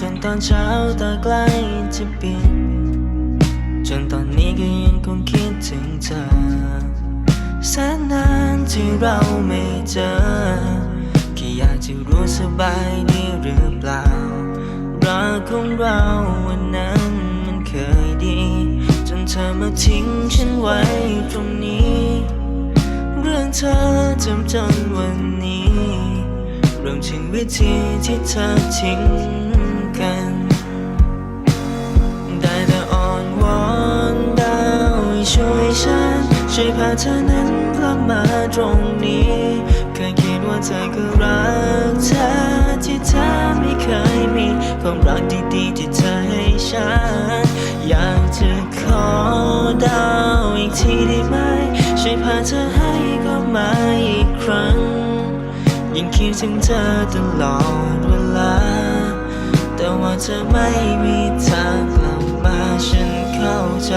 จนตอนเช้าตาใกล้จะปิดจนตอนนี้ก็ยังคงคิดถึงเธอแสนนานที่เราไม่เจอแค่อยากจะรู้สบายดีหรือเปล่ารักของเราวันนั้นมันเคยดี จนเธอมาทิ้งฉันไว้ตรงนี้ เรื่องเธอจำจนวันนี้รวมถึงวิธีที่เธอทิ้ง กัน ได้แต่อ้อนวอนดาวช่วยฉัน ช่วยพาเธอนั้นกลับมาตรงนี้เคยคิดว่าเธอก็รักเธอที่เธอไม่เคยมีความรักดีๆที่เธอให้ฉัน อยากจะขอดาวอีกทีได้ไหม ช่วยพาเธอให้กลับมาอีกครั้ง ยังคิดถึงเธอตลอดเวลา แต่ว่าเธอไม่มีทางกลับมาฉันเข้าใจ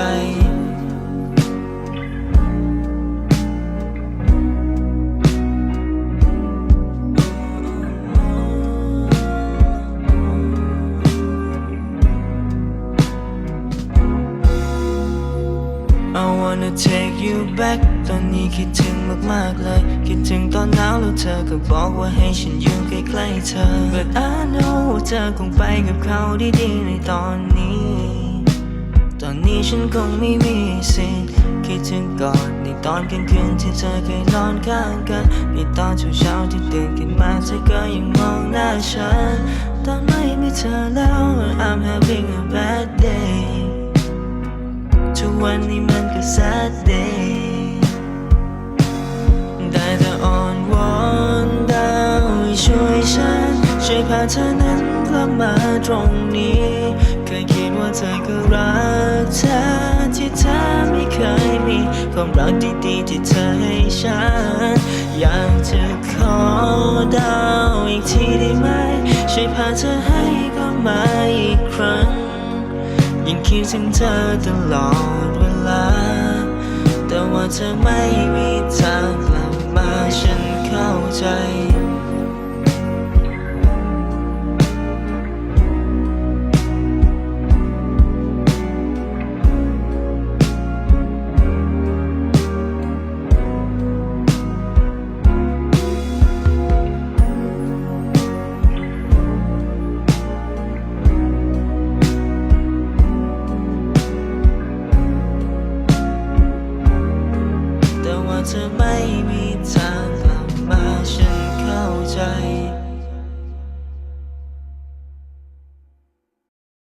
wanna take you back ตอนนี้คิดถึงมากๆเลย คิดถึงตอนหนาวแล้วเธอก็บอกว่าให้ฉันอยู่ใกล้ๆเธอ But I know ว่าเธอคงไปกับเขาดีๆในตอนนี้ ตอนนี้ฉันคงไม่มีสิทธิ์คิดถึงก่อนในตอนกลางคืนที่เธอเคยนอนข้างกันในตอนเช้าๆที่ตื่นขึ้นมาเธอก็ยังมองหน้าฉัน ตอนไม่มีเธอแล้ว I'm having a bad day ทุกวันนี้ sad day ได้แต่อ้อนวอนดาวช่วยฉัน ช่วยพาเธอนั้นกลับมาตรงนี้ เคยคิดว่าเธอก็รักเธอที่เธอไม่เคยมี ความรักดีๆที่เธอให้ฉัน อยากจะขอดาวอีกทีได้ไหม ช่วยพาเธอให้กลับมาอีกครั้ง ยังคิดถึงเธอตลอดเวลา เธอไม่มีทางกลับมาฉันเข้าใจ เธอไม่มีทาง